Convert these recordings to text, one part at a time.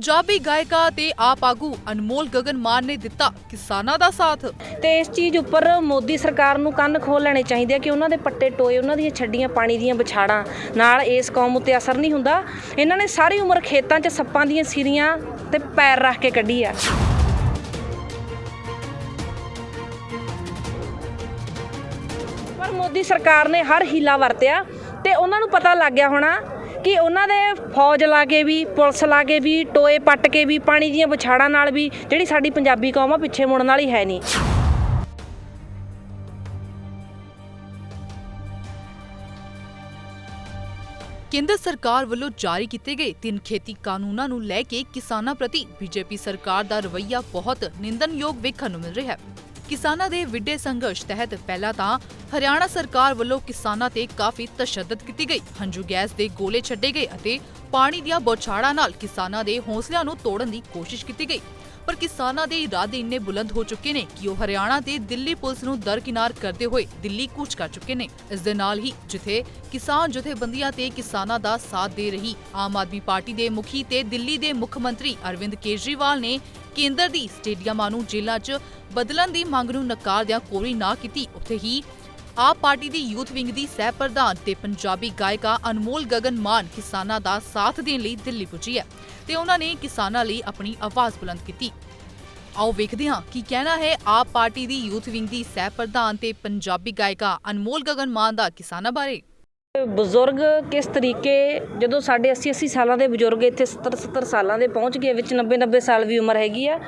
ਪੰਜਾਬੀ ਗਾਇਕਾ ਤੇ ਆਪ ਆਗੂ ਅਨਮੋਲ ਗਗਨ ਮਾਨ ਨੇ ਦਿੱਤਾ ਕਿਸਾਨਾਂ ਦਾ ਸਾਥ। ਤੇ ਇਸ ਚੀਜ਼ ਉੱਪਰ ਮੋਦੀ ਸਰਕਾਰ ਨੂੰ ਕੰਨ ਖੋਲ ਲੈਣੇ ਚਾਹੀਦੇ ਆ ਕਿ ਉਹਨਾਂ ਦੇ ਪੱਟੇ ਟੋਏ, ਉਹਨਾਂ ਦੀਆਂ ਛੱਡੀਆਂ ਪਾਣੀ ਦੀਆਂ ਵਿਛਾੜਾਂ ਨਾਲ ਇਸ ਕੌਮ ਉੱਤੇ ਅਸਰ ਨਹੀਂ ਹੁੰਦਾ। ਇਹਨਾਂ ਨੇ ਸਾਰੀ ਉਮਰ ਖੇਤਾਂ 'ਚ ਸੱਪਾਂ ਦੀਆਂ ਸਿਰੀਆਂ ਤੇ ਪੈਰ ਰੱਖ ਕੇ ਕੱਢੀ ਆ। ਪਰ ਮੋਦੀ ਸਰਕਾਰ ਨੇ ਹਰ ਹੀਲਾ ਵਰਤਿਆ ਤੇ ਉਹਨਾਂ ਨੂੰ ਪਤਾ ਲੱਗ ਗਿਆ ਹੋਣਾ ਕਿ ਉਹਨਾਂ ਦੇ ਫੌਜ ਲਾ ਕੇ ਵੀ, ਪੁਲਿਸ ਲਾ ਕੇ ਵੀ, ਟੋਏ ਪੱਟ ਕੇ ਵੀ, ਪਾਣੀ ਦੀਆਂ ਵਿਛਾੜਾਂ ਨਾਲ ਵੀ ਜਿਹੜੀ ਸਾਡੀ ਪੰਜਾਬੀ ਕੌਮ ਆ ਪਿੱਛੇ ਮੁੜਨ ਵਾਲੀ ਹੈ ਨਹੀਂ। ਕੇਂਦਰ ਸਰਕਾਰ ਵੱਲੋਂ ਜਾਰੀ ਕੀਤੇ ਗਏ ਤਿੰਨ ਖੇਤੀ ਕਾਨੂੰਨਾਂ ਨੂੰ ਲੈ ਕੇ ਕਿਸਾਨਾਂ ਪ੍ਰਤੀ ਬੀਜੇਪੀ ਸਰਕਾਰ ਦਾ ਰਵੱਈਆ ਬਹੁਤ ਨਿੰਦਣਯੋਗ ਵੇਖਣ ਨੂੰ ਮਿਲ ਰਿਹਾ ਹੈ। ਕਿਸਾਨਾਂ ਦੇ ਵਿੱਢੇ ਸੰਘਰਸ਼ ਤਹਿਤ ਪਹਿਲਾਂ ਤਾਂ ਹਰਿਆਣਾ ਸਰਕਾਰ ਵੱਲੋਂ ਕਿਸਾਨਾਂ ਤੇ ਕਾਫੀ ਤਸ਼ੱਦਦ ਕੀਤੀ ਗਈ। ਹੰਝੂ ਗੈਸ ਦੇ ਗੋਲੇ ਛੱਡੇ ਗਏ ਅਤੇ ਪਾਣੀ ਦੀਆਂ ਬੌਛਾੜਾਂ ਨਾਲ ਕਿਸਾਨਾਂ ਦੇ ਹੌਸਲਿਆਂ ਨੂੰ ਤੋੜਨ ਦੀ ਕੋਸ਼ਿਸ਼ ਕੀਤੀ ਗਈ। ਪਰ ਕਿਸਾਨਾਂ ਦੇ ਇਰਾਦੇ ਇੰਨੇ ਬੁਲੰਦ ਹੋ ਚੁੱਕੇ ਨੇ ਕਿ ਉਹ ਹਰਿਆਣਾ ਤੇ ਦਿੱਲੀ ਪੁਲਿਸ ਨੂੰ ਦਰਕਿਨਾਰ ਕਰਦੇ ਹੋਏ ਦਿੱਲੀ ਕੂਚ ਕਰ ਚੁੱਕੇ ਨੇ। ਇਸ ਦੇ ਨਾਲ ਹੀ ਜਿੱਥੇ ਕਿਸਾਨ ਜਥੇਬੰਦੀਆਂ ਤੇ ਕਿਸਾਨਾਂ ਦਾ ਸਾਥ ਦੇ ਰਹੀ ਆਮ ਆਦਮੀ ਪਾਰਟੀ ਦੇ ਮੁਖੀ ਤੇ ਦਿੱਲੀ ਦੇ ਮੁੱਖ ਮੰਤਰੀ ਅਰਵਿੰਦ ਕੇਜਰੀਵਾਲ ਨੇ ਕੇਂਦਰ ਦੀ ਸਟੇਡੀਅਮਾਂ ਨੂੰ ਜੇਲ੍ਹਾਂ 'ਚ ਬਦਲਣ ਦੀ ਮੰਗ ਨੂੰ ਨਕਾਰਦਿਆਂ ਕੋਰੀ ਨਾ ਕੀਤੀ, ਉੱਥੇ ਹੀ ਆਪ ਪਾਰਟੀ ਦੀ ਯੂਥ ਵਿੰਗ ਦੀ ਸਹਿ ਪ੍ਰਧਾਨ ਤੇ ਪੰਜਾਬੀ ਗਾਇਕਾ ਅਨਮੋਲ ਗਗਨ ਮਾਨ ਕਿਸਾਨਾਂ ਦਾ ਸਾਥ ਦੇਣ ਲਈ ਦਿੱਲੀ ਪੁੱਜੀ ਹੈ ਤੇ ਉਹਨਾਂ ਨੇ ਕਿਸਾਨਾਂ ਲਈ ਆਪਣੀ ਆਵਾਜ਼ ਬੁਲੰਦ ਕੀਤੀ। ਆਓ ਵੇਖਦੇ ਹਾਂ ਕੀ ਕਹਿਣਾ ਹੈ ਆਪ ਪਾਰਟੀ ਦੀ ਯੂਥ ਵਿੰਗ ਦੀ ਸਹਿ ਪ੍ਰਧਾਨ ਤੇ ਪੰਜਾਬੀ ਗਾਇਕਾ ਅਨਮੋਲ ਗਗਨ ਮਾਨ ਦਾ ਕਿਸਾਨਾਂ ਬਾਰੇ। ਬਜ਼ੁਰਗ ਕਿਸ ਤਰੀਕੇ, ਜਦੋਂ ਸਾਡੇ 80 80 ਸਾਲਾਂ ਦੇ ਬਜ਼ੁਰਗ ਇੱਥੇ 70 70 ਸਾਲਾਂ ਦੇ ਪਹੁੰਚ ਗਏ, ਵਿੱਚ 90 90 ਸਾਲ ਵੀ ਉਮਰ ਹੈਗੀ ਆ,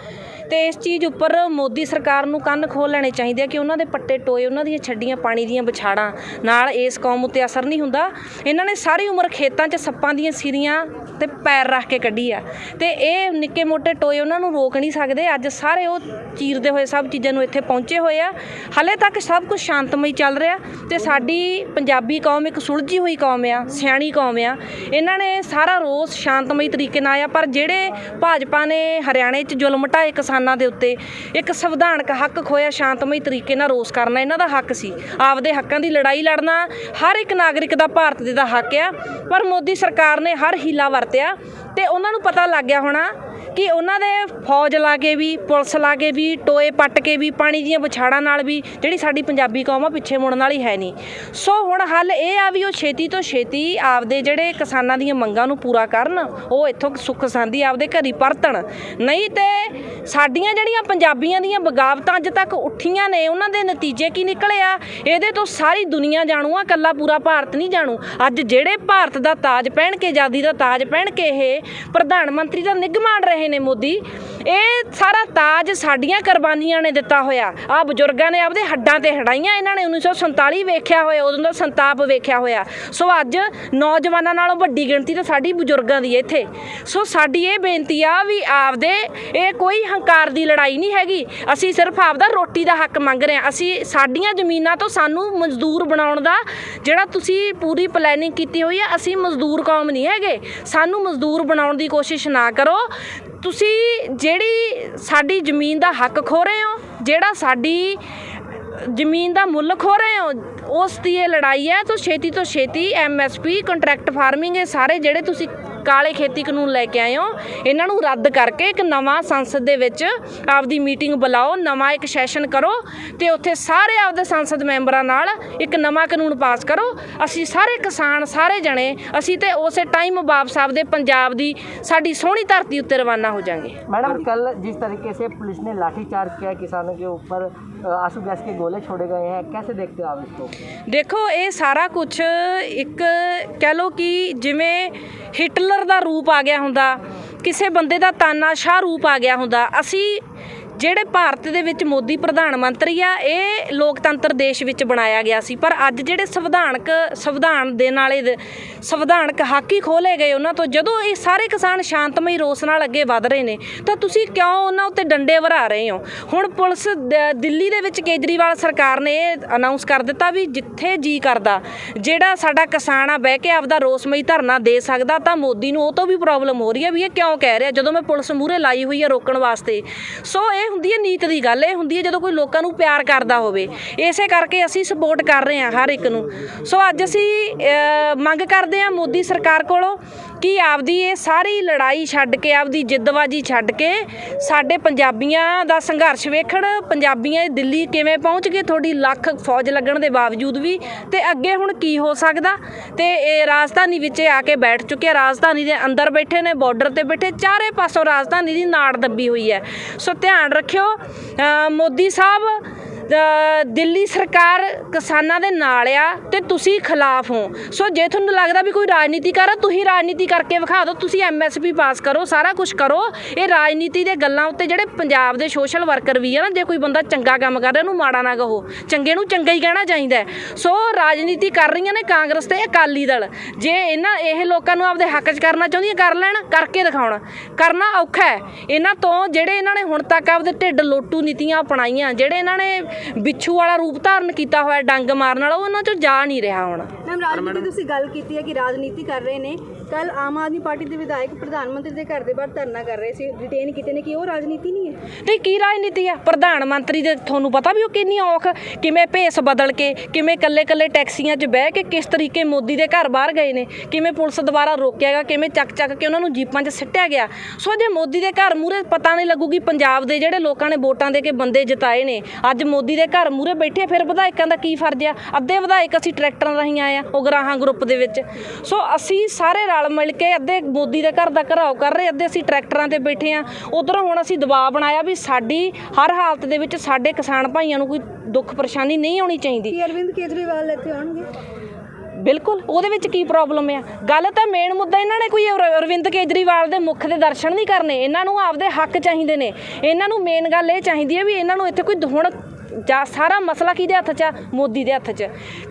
ਤੇ ਇਸ ਚੀਜ਼ ਉੱਪਰ ਮੋਦੀ ਸਰਕਾਰ ਨੂੰ ਕੰਨ ਖੋਲ ਲੈਣੇ ਚਾਹੀਦੇ ਆ ਕਿ ਉਹਨਾਂ ਦੇ ਪੱਟੇ ਟੋਏ, ਉਹਨਾਂ ਦੀਆਂ ਛੱਡੀਆਂ ਪਾਣੀ ਦੀਆਂ ਵਿਛਾੜਾਂ ਨਾਲ ਇਸ ਕੌਮ ਉੱਤੇ ਅਸਰ ਨਹੀਂ ਹੁੰਦਾ। ਇਹਨਾਂ ਨੇ ਸਾਰੀ ਉਮਰ ਖੇਤਾਂ 'ਚ ਸੱਪਾਂ ਦੀਆਂ ਸਿਰੀਆਂ ਤੇ ਪੈਰ ਰੱਖ ਕੇ ਕੱਢੀ ਆ, ਤੇ ਇਹ ਨਿੱਕੇ ਮੋਟੇ ਟੋਏ ਉਹਨਾਂ ਨੂੰ ਰੋਕ ਨਹੀਂ ਸਕਦੇ। ਅੱਜ ਸਾਰੇ ਉਹ ਚੀਰਦੇ ਹੋਏ, ਸਭ ਚੀਜ਼ਾਂ ਨੂੰ ਇੱਥੇ ਪਹੁੰਚੇ ਹੋਏ ਆ। ਹਲੇ ਤੱਕ ਸਭ ਕੁਝ ਸ਼ਾਂਤਮਈ ਚੱਲ ਰਿਹਾ ਤੇ ਸਾਡੀ ਪੰਜਾਬੀ ਕੌਮ ਇੱਕ ਸੁਲਝੀ ਹੋਈ ਕੌਮ ਆ, ਸਿਆਣੀ ਕੌਮ ਆ। ਇਹਨਾਂ ਨੇ ਸਾਰਾ ਰੋਸ ਸ਼ਾਂਤਮਈ ਤਰੀਕੇ ਨਾਲ ਆ ਪਰ ਜਿਹੜੇ ਭਾਜਪਾ ਨੇ ਹਰਿਆਣੇ 'ਚ ਜ਼ੁਲਮ ਢਾਏ ਕਿਸਾਨਾਂ ਦੇ ਉੱਤੇ, ਇੱਕ ਸੰਵਿਧਾਨਕ ਹੱਕ ਖੋਇਆ ਸ਼ਾਂਤਮਈ ਤਰੀਕੇ ਨਾਲ ਰੋਸ ਕਰਨਾ, ਇਹਨਾਂ ਦਾ ਹੱਕ ਸੀ। ਆਪਦੇ ਹੱਕਾਂ ਦੀ ਲੜਾਈ ਲੜਨਾ, ਹਰ ਇੱਕ ਨਾਗਰਿਕ ਦਾ ਭਾਰਤ ਦੇ ਦਾ ਹੱਕ ਆ। ਪਰ ਮੋਦੀ ਸਰਕਾਰ ਨੇ ਹਰ ਹੀਲਾ ਵਰਤਿਆ, ਤੇ ਉਹਨਾਂ ਨੂੰ ਪਤਾ ਲੱਗ ਗਿਆ ਹੋਣਾ ਕਿ ਉਹਨਾਂ ਦੇ ਫੌਜ ਲਾ ਕੇ ਵੀ, ਪੁਲਿਸ ਲਾ ਕੇ ਵੀ, ਟੋਏ ਪੱਟ ਕੇ ਵੀ, ਪਾਣੀ ਦੀਆਂ ਵਿਛਾੜਾਂ ਨਾਲ ਵੀ ਜਿਹੜੀ ਸਾਡੀ ਪੰਜਾਬੀ ਕੌਮ ਆ ਪਿੱਛੇ ਮੁੜਨ ਵਾਲੀ ਹੈ ਨਹੀਂ। ਸੋ ਹੁਣ ਹੱਲ ਇਹ ਆ ਵੀ ਉਹ ਛੇਤੀ ਤੋਂ ਛੇਤੀ ਆਪਦੇ ਜਿਹੜੇ ਕਿਸਾਨਾਂ ਦੀਆਂ ਮੰਗਾਂ ਨੂੰ ਪੂਰਾ ਕਰਨ, ਉਹ ਇੱਥੋਂ ਸੁੱਖ ਸੰਦੀ ਆਪਦੇ ਘਰੀ ਪਰਤਣ। ਨਹੀਂ ਤੇ ਸਾਡੀਆਂ ਜਿਹੜੀਆਂ ਪੰਜਾਬੀਆਂ ਦੀਆਂ ਬਗਾਵਤਾਂ ਅੱਜ ਤੱਕ ਉੱਠੀਆਂ ਨੇ, ਉਹਨਾਂ ਦੇ ਨਤੀਜੇ ਕੀ ਨਿਕਲੇ ਆ? ਇਹਦੇ ਤੋਂ ਸਾਰੀ ਦੁਨੀਆ ਜਾਣੂ ਆ ਕੱਲਾ ਪੂਰਾ ਭਾਰਤ ਨਹੀਂ ਜਾਣੂ। ਅੱਜ ਜਿਹੜੇ ਭਾਰਤ ਦਾ ਤਾਜ ਪਹਿਨ ਕੇ, ਆਜ਼ਾਦੀ ਦਾ ਤਾਜ ਪਹਿਨ ਕੇ ਇਹ ਪ੍ਰਧਾਨ ਮੰਤਰੀ ਦਾ ਨਿੱਘ ਮਾਣ ਰਹੇ ਨੇ ਮੋਦੀ। ਇਹ ਸਾਰਾ ਤਾਜ ਸਾਡੀਆਂ ਕੁਰਬਾਨੀਆਂ ਨੇ ਦਿੱਤਾ ਹੋਇਆ। ਆ ਬਜ਼ੁਰਗਾਂ ਨੇ ਆਪਦੇ ਹੱਡਾਂ ਤੇ ਹੜਾਈਆਂ। ਇਹਨਾਂ ਨੇ 1947 ਵੇਖਿਆ ਹੋਇਆ, ਉਦੋਂ ਦਾ ਸੰਤਾਪ ਵੇਖਿਆ ਹੋਇਆ। ਸੋ ਅੱਜ ਨੌਜਵਾਨਾਂ ਨਾਲੋਂ ਵੱਡੀ ਗਿਣਤੀ ਤਾਂ ਸਾਡੀ ਬਜ਼ੁਰਗਾਂ ਦੀ ਹੈ ਇੱਥੇ। ਸੋ ਸਾਡੀ ਇਹ ਬੇਨਤੀ ਆ ਵੀ ਆਪਦੇ ਇਹ ਕੋਈ ਹੰਕਾਰ ਦੀ ਲੜਾਈ ਨਹੀਂ ਹੈਗੀ। ਅਸੀਂ ਸਿਰਫ ਆਪਦਾ ਰੋਟੀ ਦਾ ਹੱਕ ਮੰਗ ਰਹੇ ਹਾਂ। ਅਸੀਂ ਸਾਡੀਆਂ ਜ਼ਮੀਨਾਂ ਤੋਂ ਸਾਨੂੰ ਮਜ਼ਦੂਰ ਬਣਾਉਣ ਦਾ ਜਿਹੜਾ ਤੁਸੀਂ ਪੂਰੀ ਪਲੈਨਿੰਗ ਕੀਤੀ ਹੋਈ ਆ, ਅਸੀਂ ਮਜ਼ਦੂਰ ਕੌਮ ਨਹੀਂ ਹੈਗੇ। ਸਾਨੂੰ ਮਜ਼ਦੂਰ ਬਣਾਉਣ ਦੀ ਕੋਸ਼ਿਸ਼ ਨਾ ਕਰੋ। ਤੁਸੀਂ ਜਿਹੜੀ ਸਾਡੀ ਜ਼ਮੀਨ ਦਾ ਹੱਕ ਖੋ ਰਹੇ ਹੋ, ਜਿਹੜਾ ਸਾਡੀ ਜ਼ਮੀਨ ਦਾ ਮੁੱਲ ਖੋ ਰਹੇ ਹੋ, ਉਸ ਦੀ ਇਹ ਲੜਾਈ ਹੈ, ਤਾਂ ਛੇਤੀ ਤੋਂ ਛੇਤੀ ਐਮਐਸਪੀ ਕੰਟਰੈਕਟ ਫਾਰਮਿੰਗ ਇਹ ਸਾਰੇ ਜਿਹੜੇ ਤੁਸੀਂ ਕਾਲੇ ਖੇਤੀ ਕਾਨੂੰਨ ਲੈ ਕੇ ਆਏ ਹੋ ਇਹਨਾਂ ਨੂੰ ਰੱਦ ਕਰਕੇ ਇੱਕ ਨਵਾਂ ਸੰਸਦ ਦੇ ਵਿੱਚ ਆਪਦੀ ਮੀਟਿੰਗ ਬੁਲਾਓ ਨਵਾਂ ਇੱਕ ਸੈਸ਼ਨ ਕਰੋ ਤੇ ਉੱਥੇ ਸਾਰੇ ਆਪਦੇ ਸੰਸਦ ਮੈਂਬਰਾਂ ਨਾਲ ਇੱਕ ਨਵਾਂ ਕਾਨੂੰਨ ਪਾਸ ਕਰੋ ਅਸੀਂ ਸਾਰੇ ਕਿਸਾਨ ਸਾਰੇ ਜਣੇ ਅਸੀਂ ਤੇ ਉਸੇ ਟਾਈਮ ਵਾਪਸ ਆਪਦੇ ਪੰਜਾਬ ਦੀ ਸਾਡੀ ਸੋਹਣੀ ਧਰਤੀ ਉੱਤੇ ਰਵਾਨਾ ਹੋ ਜਾਾਂਗੇ मैडम कल जिस तरीके से पुलिस ने लाठीचार्ज किया किसानों के ऊपर अ, आंसू गैस के गोले छोड़े गए हैं कैसे देखते हो आप इसको ਦੇਖੋ ਇਹ ਸਾਰਾ ਕੁਝ ਇੱਕ ਕਹਿ ਲੋ ਕਿ ਜਿਵੇਂ ਹਿਟਲਰ ਦਾ ਰੂਪ ਆ ਗਿਆ ਹੁੰਦਾ ਕਿਸੇ ਬੰਦੇ ਦਾ ਤਾਨਾਸ਼ਾਹ ਰੂਪ ਆ ਗਿਆ ਹੁੰਦਾ ਅਸੀਂ ਜਿਹੜੇ ਭਾਰਤ ਦੇ ਵਿੱਚ ਮੋਦੀ ਪ੍ਰਧਾਨ ਮੰਤਰੀ ਆ, ਇਹ ਲੋਕਤੰਤਰ ਦੇਸ਼ ਵਿੱਚ ਬਣਾਇਆ ਗਿਆ ਸੀ। ਪਰ ਅੱਜ ਜਿਹੜੇ ਸੰਵਿਧਾਨਕ, ਸੰਵਿਧਾਨ ਦੇ ਨਾਲੇ ਸੰਵਿਧਾਨਕ ਹੱਕ ਹੀ ਖੋਲੇ ਗਏ ਉਹਨਾਂ ਤੋਂ, ਜਦੋਂ ਇਹ ਸਾਰੇ ਕਿਸਾਨ ਸ਼ਾਂਤਮਈ ਰੋਸ ਨਾਲ ਅੱਗੇ ਵਧ ਰਹੇ ਨੇ, ਤਾਂ ਤੁਸੀਂ ਕਿਉਂ ਉਹਨਾਂ ਉੱਤੇ ਡੰਡੇ ਵਰਾ ਰਹੇ ਹੋ? ਹੁਣ ਪੁਲਿਸ ਦ- ਦਿੱਲੀ ਦੇ ਵਿੱਚ ਕੇਜਰੀਵਾਲ ਸਰਕਾਰ ਨੇ ਇਹ ਅਨਾਉਂਸ ਕਰ ਦਿੱਤਾ ਵੀ ਜਿੱਥੇ ਜੀ ਕਰਦਾ, ਜਿਹੜਾ ਸਾਡਾ ਕਿਸਾਨ ਆ, ਬਹਿ ਕੇ ਆਪਦਾ ਰੋਸਮਈ ਧਰਨਾ ਦੇ ਸਕਦਾ, ਤਾਂ ਮੋਦੀ ਨੂੰ ਉਹ ਤੋਂ ਵੀ ਪ੍ਰੋਬਲਮ ਹੋ ਰਹੀ ਹੈ ਵੀ ਇਹ ਕਿਉਂ ਕਹਿ ਰਿਹਾ, ਜਦੋਂ ਮੈਂ ਪੁਲਿਸ ਮੂਹਰੇ ਲਾਈ ਹੋਈ ਹੈ ਰੋਕਣ ਵਾਸਤੇ। ਸੋ ਇਹ ਹੁੰਦੀ ਹੈ ਨੀਤ ਦੀ ਗੱਲ ਇਹ ਹੁੰਦੀ ਹੈ ਜਦੋਂ ਕੋਈ ਲੋਕਾਂ ਨੂੰ ਪਿਆਰ ਕਰਦਾ ਹੋਵੇ। ਇਸੇ ਕਰਕੇ ਅਸੀਂ ਸਪੋਰਟ ਕਰ ਰਹੇ ਹਾਂ ਹਰ ਇੱਕ ਨੂੰ। ਸੋ ਅੱਜ ਅਸੀਂ ਅ, ਮੰਗ ਕਰਦੇ ਹਾਂ ਮੋਦੀ ਸਰਕਾਰ ਕੋਲੋਂ ਕਿ ਆਪਦੀ ਇਹ ਸਾਰੀ ਲੜਾਈ ਛੱਡ ਕੇ, ਆਪਦੀ ਜਿੱਦਬਾਜੀ ਛੱਡ ਕੇ ਸਾਡੇ ਪੰਜਾਬੀਆਂ ਦਾ ਸੰਘਰਸ਼ ਵੇਖਣ, ਪੰਜਾਬੀਆਂ ਦਿੱਲੀ ਕਿਵੇਂ ਪਹੁੰਚ ਗਏ, ਤੁਹਾਡੀ ਲੱਖ ਫੌਜ ਲੱਗਣ ਦੇ ਬਾਵਜੂਦ ਵੀ ਤੇ ਅੱਗੇ ਹੁਣ ਕੀ ਹੋ ਸਕਦਾ? ਤੇ ਇਹ ਰਾਜਧਾਨੀ ਵਿੱਚ ਆ ਕੇ ਬੈਠ ਚੁੱਕੇ ਰਾਜਧਾਨੀ ਦੇ ਅੰਦਰ ਬੈਠੇ ਨੇ ਬਾਰਡਰ ਤੇ ਬੈਠੇ, ਚਾਰੇ ਪਾਸੋਂ ਰਾਜਧਾਨੀ ਦੀ ਨਾੜ ਦੱਬੀ ਹੋਈ ਹੈ। ਸੋ ਧਿਆਨ ਰੱਖਿਓ ਮੋਦੀ ਸਾਹਿਬ ਦਿੱਲੀ ਸਰਕਾਰ ਕਿਸਾਨਾਂ ਦੇ ਨਾਲ ਆ ਤੇ ਤੁਸੀਂ ਖਿਲਾਫ ਹੋ। ਸੋ ਜੇ ਤੁਹਾਨੂੰ ਲੱਗਦਾ ਵੀ ਕੋਈ ਰਾਜਨੀਤੀ ਕਰ ਤੁਸੀਂ ਰਾਜਨੀਤੀ ਕਰਕੇ ਵਿਖਾ ਦਿਓ, ਤੁਸੀਂ ਐਮਐਸਪੀ ਪਾਸ ਕਰੋ, ਸਾਰਾ ਕੁਝ ਕਰੋ। ਇਹ ਰਾਜਨੀਤੀ ਦੇ ਗੱਲਾਂ ਉੱਤੇ ਜਿਹੜੇ ਪੰਜਾਬ ਦੇ ਸੋਸ਼ਲ ਵਰਕਰ ਵੀ ਆ ਨਾ, ਜੇ ਕੋਈ ਬੰਦਾ ਚੰਗਾ ਕੰਮ ਕਰ ਰਿਹਾ, ਉਹਨੂੰ ਮਾੜਾ ਨਾ ਕਹੋ। ਚੰਗੇ ਨੂੰ ਚੰਗਾ ਹੀ ਕਹਿਣਾ ਚਾਹੀਦਾ ਸੋ ਰਾਜਨੀਤੀ ਕਰ ਰਹੀਆਂ ਨੇ ਕਾਂਗਰਸ ਤੇ ਅਕਾਲੀ ਦਲ। ਜੇ ਇਹਨਾਂ, ਇਹ ਲੋਕਾਂ ਨੂੰ ਆਪਦੇ ਹੱਕ 'ਚ ਕਰਨਾ ਚਾਹੁੰਦੀਆਂ, ਕਰ ਲੈਣ, ਕਰਕੇ ਦਿਖਾਉਣ। ਕਰਨਾ ਔਖਾ ਹੈ। ਇਹਨਾਂ ਤੋਂ ਜਿਹੜੇ ਇਹਨਾਂ ਨੇ ਹੁਣ ਤੱਕ ਆਪਦੇ ਢਿੱਡ ਲੋਟੂ ਨੀਤੀਆਂ ਅਪਣਾਈਆਂ, ਜਿਹੜੇ ਇਹਨਾਂ ਨੇ ਬਿੱਛੂ ਵਾਲਾ ਰੂਪ ਧਾਰਨ ਕੀਤਾ ਹੋਇਆ ਡੰਗ ਮਾਰਨ ਵਾਲਾ ਉਹ ਉਹਨਾਂ 'ਚੋਂ ਜਾ ਨਹੀਂ ਰਿਹਾ ਹੁਣ। ਮੈਮ ਰਾਜਨੀਤੀ ਦੀ ਤੁਸੀਂ ਗੱਲ ਕੀਤੀ ਹੈ ਕਿ ਰਾਜਨੀਤੀ ਕਰ ਰਹੇ ਨੇ। ਕੱਲ ਆਮ ਆਦਮੀ ਪਾਰਟੀ ਦੇ ਵਿਧਾਇਕ ਪ੍ਰਧਾਨ ਮੰਤਰੀ ਦੇ ਘਰ ਦੇ ਬਾਹਰ ਧਰਨਾ ਕਰ ਰਹੇ ਸੀ ਰਿਟੇਨ ਕੀਤੇ ਨੇ ਕਿ ਉਹ ਰਾਜਨੀਤੀ ਨਹੀਂ ਹੈ? ਤੇ ਕੀ ਰਾਜਨੀਤੀ ਆ? ਪ੍ਰਧਾਨ ਮੰਤਰੀ ਦੇ ਤੁਹਾਨੂੰ ਪਤਾ ਵੀ ਉਹ ਕਿੰਨੀ ਔਖ ਕਿਵੇਂ ਭੇਸ ਬਦਲ ਕੇ ਕਿਵੇਂ ਕੱਲੇ ਕੱਲੇ ਟੈਕਸੀਆਂ 'ਚ ਬਹਿ ਕੇ ਕਿਸ ਤਰੀਕੇ ਮੋਦੀ ਦੇ ਘਰ ਬਾਹਰ ਗਏ ਨੇ ਕਿਵੇਂ ਪੁਲਿਸ ਦੁਆਰਾ ਰੋਕਿਆ ਗਿਆ ਕਿਵੇਂ ਚੱਕ ਚੱਕ ਕੇ ਉਹਨਾਂ ਨੂੰ ਜੀਪਾਂ 'ਚ ਸਿੱਟਿਆ ਗਿਆ। ਸੋ ਜੇ ਮੋਦੀ ਦੇ ਘਰ ਮੂਰੇ ਪਤਾ ਨਹੀਂ ਲੱਗੂਗੀ ਪੰਜਾਬ ਦੇ ਜਿਹੜੇ ਲੋਕਾਂ ਨੇ ਵੋਟਾਂ ਦੇ ਕੇ ਬੰਦੇ ਜਿਤਾਏ ਨੇ ਅੱਜ ਮੋਦੀ ਦੇ ਘਰ ਮੂਰੇ ਬੈਠੇ ਫਿਰ ਵਿਧਾਇਕਾਂ ਦਾ ਕੀ ਫਰਜ਼ ਆ? ਅੱਧੇ ਵਿਧਾਇਕ ਅਸੀਂ ਟਰੈਕਟਰਾਂ ਰਾਹੀਂ ਆਏ ਆ ਉਗਰਾਹਾਂ ਗਰੁੱਪ ਦੇ ਵਿੱਚ। ਸੋ ਅਸੀਂ ਸਾਰੇ ਰਲ ਮਿਲ ਕੇ ਅੱਧੇ ਮੋਦੀ ਦੇ ਘਰ ਦਾ ਘਰਾਓ ਕਰ ਰਹੇ ਅੱਧੇ ਅਸੀਂ ਟਰੈਕਟਰਾਂ ਤੇ ਬੈਠੇ ਆ। ਉਧਰੋਂ ਹੁਣ ਅਸੀਂ ਦਬਾਅ ਬਣਾਇਆ ਵੀ ਸਾਡੀ ਹਰ ਹਾਲਤ ਦੇ ਵਿੱਚ ਸਾਡੇ ਕਿਸਾਨ ਭਾਈਆਂ ਨੂੰ ਕੋਈ ਦੁੱਖ ਪਰੇਸ਼ਾਨੀ ਨਹੀਂ ਆਉਣੀ ਚਾਹੀਦੀ। ਅਰਵਿੰਦ ਕੇਜਰੀਵਾਲ ਇੱਥੇ ਆਉਣਗੇ? ਬਿਲਕੁਲ ਉਹਦੇ ਵਿੱਚ ਕੀ ਪ੍ਰੋਬਲਮ ਆ? ਗੱਲ ਤਾਂ ਮੇਨ ਮੁੱਦਾ ਇਹਨਾਂ ਨੇ ਕੋਈ ਅਰ- ਅਰਵਿੰਦ ਕੇਜਰੀਵਾਲ ਦੇ ਮੁੱਖ ਦੇ ਦਰਸ਼ਨ ਨਹੀਂ ਕਰਨੇ। ਇਹਨਾਂ ਨੂੰ ਆਪਦੇ ਹੱਕ ਚਾਹੀਦੇ ਨੇ। ਇਹਨਾਂ ਨੂੰ ਮੇਨ ਗੱਲ ਇਹ ਚਾਹੀਦੀ ਹੈ ਵੀ ਇਹਨਾਂ ਨੂੰ ਇੱਥੇ ਕੋਈ ਹੁਣ ਜਾਂ ਸਾਰਾ ਮਸਲਾ ਕਿਹਦੇ ਹੱਥ 'ਚ ਆ? ਮੋਦੀ ਦੇ ਹੱਥ 'ਚ।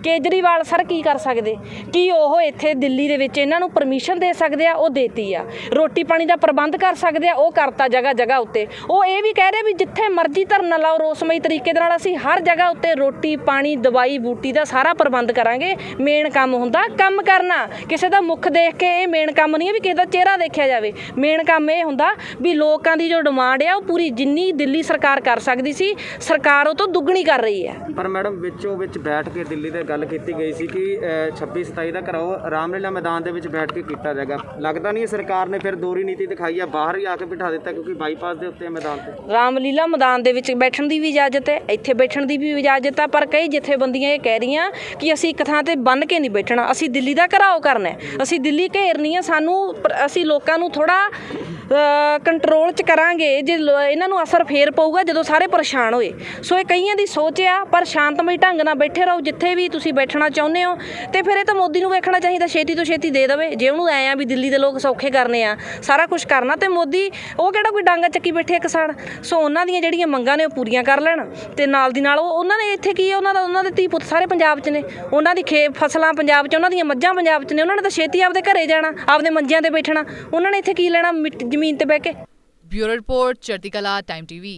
ਕੇਜਰੀਵਾਲ ਸਰ ਕੀ ਕਰ ਸਕਦੇ? ਕੀ ਉਹ ਇੱਥੇ ਦਿੱਲੀ ਦੇ ਵਿੱਚ ਇਹਨਾਂ ਨੂੰ ਪਰਮਿਸ਼ਨ ਦੇ ਸਕਦੇ ਆ? ਉਹ ਦੇਤੀ ਆ। ਰੋਟੀ ਪਾਣੀ ਦਾ ਪ੍ਰਬੰਧ ਕਰ ਸਕਦੇ ਆ? ਉਹ ਕਰਤਾ ਜਗ੍ਹਾ ਜਗ੍ਹਾ ਉੱਤੇ। ਉਹ ਇਹ ਵੀ ਕਹਿ ਰਹੇ ਵੀ ਜਿੱਥੇ ਮਰਜ਼ੀ ਧਰਨਾ ਲਾਓ, ਰੋਸਮਈ ਤਰੀਕੇ ਦੇ ਨਾਲ ਅਸੀਂ ਹਰ ਜਗ੍ਹਾ ਉੱਤੇ ਰੋਟੀ, ਪਾਣੀ, ਦਵਾਈ, ਬੂਟੀ ਦਾ ਸਾਰਾ ਪ੍ਰਬੰਧ ਕਰਾਂਗੇ। ਮੇਨ ਕੰਮ ਹੁੰਦਾ ਕੰਮ ਕਰਨਾ। ਕਿਸੇ ਦਾ ਮੁੱਖ ਦੇਖ ਕੇ ਇਹ ਮੇਨ ਕੰਮ ਨਹੀਂ ਹੈ ਵੀ ਕਿਸੇ ਦਾ ਚਿਹਰਾ ਦੇਖਿਆ ਜਾਵੇ। ਮੇਨ ਕੰਮ ਇਹ ਹੁੰਦਾ ਵੀ ਲੋਕਾਂ ਦੀ ਜੋ ਡਿਮਾਂਡ ਆ, ਉਹ ਪੂਰੀ ਜਿੰਨੀ ਦਿੱਲੀ ਸਰਕਾਰ ਕਰ ਸਕਦੀ ਸੀ, ਸਰਕਾਰ ਉਹ ਤੋਂ ਦੁੱਗਣੀ ਕਰ ਰਹੀ ਹੈ। ਪਰ ਮੈਡਮ ਵਿੱਚੋਂ ਵਿੱਚ ਬੈਠ ਕੇ ਦਿੱਲੀ ਤੇ ਗੱਲ ਕੀਤੀ ਗਈ ਸੀ ਕਿ ਅ, 26 27 ਦਾ ਕਰਾਓ ਰਾਮਲੀਲਾ ਮੈਦਾਨ ਦੇ ਵਿੱਚ ਬੈਠ ਕੇ ਕੀਤਾ ਜਾਏਗਾ। ਲੱਗਦਾ ਨਹੀਂ ਸਰਕਾਰ ਨੇ ਫਿਰ ਦੋਰੀ ਨੀਤੀ ਦਿਖਾਈ ਆ ਬਾਹਰ ਹੀ ਆ ਕੇ ਬਿਠਾ ਦਿੱਤਾ ਕਿਉਂਕਿ ਬਾਈਪਾਸ ਦੇ ਉੱਤੇ ਮੈਦਾਨ ਤੇ। ਰਾਮਲੀਲਾ ਮੈਦਾਨ ਦੇ ਵਿੱਚ ਬੈਠਣ ਦੀ ਵੀ ਇਜਾਜ਼ਤ ਹੈ ਇੱਥੇ ਬੈਠਣ ਦੀ ਵੀ ਇਜਾਜ਼ਤ ਹੈ ਪਰ ਕਈ ਜਥੇਬੰਦੀਆਂ ਇਹ ਕਹਿ ਰਹੀਆਂ ਕਿ ਅਸੀਂ ਇੱਕ ਥਾਂ ਤੇ ਬੰਨ ਕੇ ਨਹੀਂ ਬੈਠਣਾ ਅਸੀਂ ਦਿੱਲੀ ਦਾ ਘਰਾਓ ਕਰਨਾ ਹੈ। ਅਸੀਂ ਦਿੱਲੀ ਘੇਰਨੀ ਹੈ ਸਾਨੂੰ ਅਸੀਂ ਲੋਕਾਂ ਨੂੰ ਥੋੜਾ ਕੰਟਰੋਲ ਚ ਕਰਾਂਗੇ, ਜੇ ਇਹਨਾਂ ਨੂੰ ਅਸਰ ਫੇਰ ਪਊਗਾ ਜਦੋਂ ਸਾਰੇ ਪਰੇਸ਼ਾਨ ਹੋਏ। ਸੋ ਇਹ ਕਈਆਂ ਦੀ ਸੋਚ ਆ, ਪਰ ਸ਼ਾਂਤਮਈ ਢੰਗ ਨਾਲ ਬੈਠੇ ਰਹੋ, ਜਿੱਥੇ ਵੀ ਤੁਸੀਂ ਬੈਠਣਾ ਚਾਹੁੰਦੇ ਹੋ। ਤੇ ਫਿਰ ਇਹ ਤਾਂ ਮੋਦੀ ਨੂੰ ਵੇਖਣਾ ਚਾਹੀਦਾ, ਛੇਤੀ ਤੋਂ ਛੇਤੀ ਦੇ ਦੇਵੇ। ਜੇ ਉਹਨੂੰ ਐ ਆ ਵੀ ਦਿੱਲੀ ਦੇ ਲੋਕ ਸੌਖੇ ਕਰਨੇ ਆ, ਸਾਰਾ ਕੁਝ ਕਰਨਾ, ਤੇ ਮੋਦੀ, ਉਹ ਕਿਹੜਾ ਕੋਈ ਡਾਂਗਾ ਚੱਕੀ ਬੈਠੇ ਕਿਸਾਨ? ਸੋ ਉਹਨਾਂ ਦੀਆਂ ਜਿਹੜੀਆਂ ਮੰਗਾਂ ਨੇ ਉਹ ਪੂਰੀਆਂ ਕਰ ਲੈਣ। ਤੇ ਨਾਲ ਦੀ ਨਾਲ ਉਹ, ਉਹਨਾਂ ਨੇ ਇੱਥੇ ਕੀ ਉਹਨਾਂ ਦਾ, ਉਹਨਾਂ ਦੇ ਧੀ ਪੁੱਤ ਸਾਰੇ ਪੰਜਾਬ 'ਚ ਨੇ। ਉਹਨਾਂ ਦੀ ਖੇ, ਫਸਲਾਂ ਪੰਜਾਬ 'ਚ, ਉਹਨਾਂ ਦੀਆਂ ਮੱਝਾਂ ਪੰਜਾਬ 'ਚ ਨੇ। ਉਹਨਾਂ ਨੇ ਤਾਂ ਛੇਤੀ ਆਪਦੇ ਘਰੇ ਜਾਣਾ, ਆਪਦੇ ਮੰਜਿਆਂ ਤੇ ਬੈਠਣਾ। ਉਹਨਾਂ ਨੇ ਇੱਥੇ ਕੀ ਲੈਣਾ? ਮਿੱਟ- ਜ਼ਮੀਨ ਤੇ ਬਹਿ ਕੇ। ਬਿਊਰੋ ਰਿਪੋਰਟ ਚੜ੍ਹਦੀ ਕਲਾ ਟਾਈਮ ਟੀਵੀ